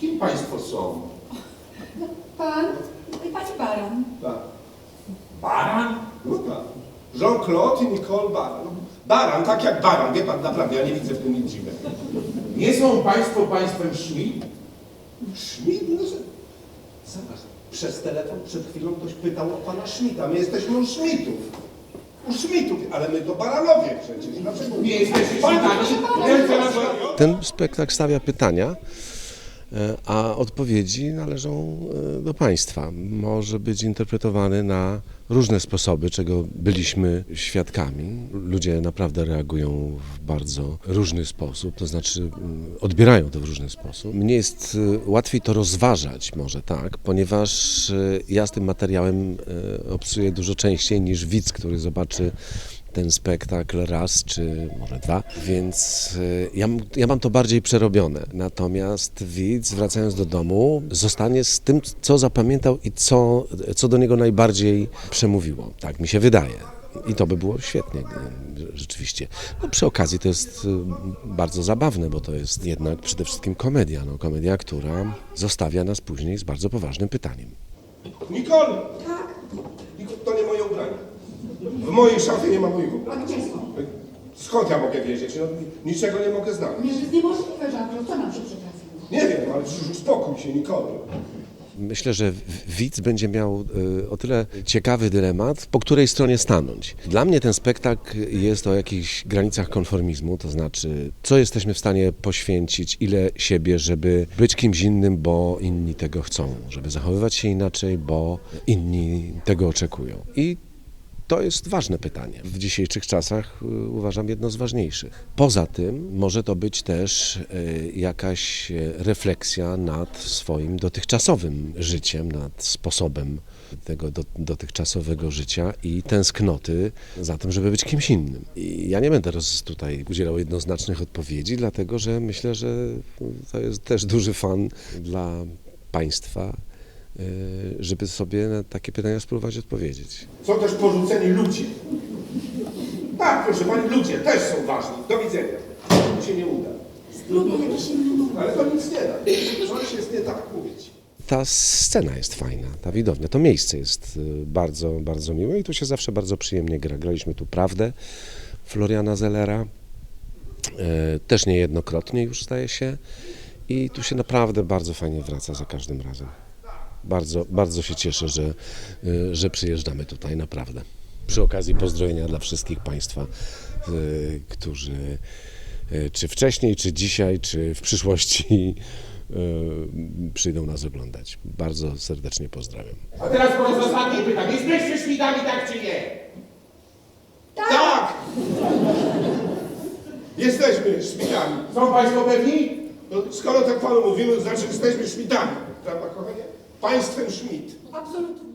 Kim państwo są? Pan i pani Baran. Tak. Baran? No tak. Jean-Claude i Nicole Baran. No, Baran, tak jak baran, wie pan, naprawdę, ja nie widzę w tym nic dziwnego. Nie są państwo państwem Schmidt? Schmidt? No, że... Zobacz, przez telefon przed chwilą ktoś pytał o pana Schmidta. My jesteśmy u Schmidtów. U Schmidtów, ale my to baranowie przecież. Dlaczego Nie na serio? Ten spektakl stawia pytania, a odpowiedzi należą e, do państwa. Może być interpretowany na różne sposoby, czego byliśmy świadkami. Ludzie naprawdę reagują w bardzo różny sposób, to znaczy odbierają to w różny sposób. Mnie jest e, łatwiej to rozważać, może tak, ponieważ e, ja z tym materiałem e, obcuję dużo częściej niż widz, który zobaczy ten spektakl raz czy może dwa, więc y, ja, ja mam to bardziej przerobione. Natomiast widz, wracając do domu, zostanie z tym, co zapamiętał i co, co do niego najbardziej przemówiło. Tak mi się wydaje. I to by było świetnie, rzeczywiście. No, przy okazji to jest y, bardzo zabawne, bo to jest jednak przede wszystkim komedia. No, komedia, która zostawia nas później z bardzo poważnym pytaniem. Nicole! Tak? To nie moje ubrania. W mojej szafie nie ma moich A gdzie są? Skąd ja mogę wiedzieć? No, niczego nie mogę znaleźć. Nie, że jest niemożliwe, Jean-Claude. Co nam się przytrafiło? Nie wiem, ale już uspokój się, Nicole. Myślę, że widz będzie miał y, o tyle ciekawy dylemat, po której stronie stanąć. Dla mnie ten spektakl jest o jakichś granicach konformizmu, to znaczy, co jesteśmy w stanie poświęcić, ile siebie, żeby być kimś innym, bo inni tego chcą, żeby zachowywać się inaczej, bo inni tego oczekują. I to jest ważne pytanie. W dzisiejszych czasach y, uważam jedno z ważniejszych. Poza tym może to być też y, jakaś y, refleksja nad swoim dotychczasowym życiem, nad sposobem tego do, dotychczasowego życia i tęsknoty za tym, żeby być kimś innym. I ja nie będę roz, tutaj udzielał jednoznacznych odpowiedzi, dlatego że myślę, że to jest też duży fan dla państwa, żeby sobie na takie pytania spróbować odpowiedzieć. Są też porzuceni ludzie. Tak, proszę pani, ludzie też są ważni. Do widzenia. To się nie uda. Ale to nic nie da. Coś jest nie tak mówić. Ta scena jest fajna, ta widownia, to miejsce jest y, bardzo, bardzo miłe i tu się zawsze bardzo przyjemnie gra. Graliśmy tu Prawdę Floriana Zellera, e, też niejednokrotnie już zdaje się i tu się naprawdę bardzo fajnie wraca za każdym razem. Bardzo, bardzo się cieszę, że, y, że przyjeżdżamy tutaj, naprawdę. Przy okazji pozdrowienia dla wszystkich Państwa, y, którzy y, czy wcześniej, czy dzisiaj, czy w przyszłości przyjdą nas oglądać. Bardzo serdecznie pozdrawiam. A teraz po raz ostatni pytam. Jesteście Schmidtami, tak czy nie? Tak! Jesteśmy szpitami. Są państwo pewni? No, skoro tak panu mówimy, to znaczy jesteśmy szmitami. Prawda, kochanie? Państwem Schmidt. Absolutnie.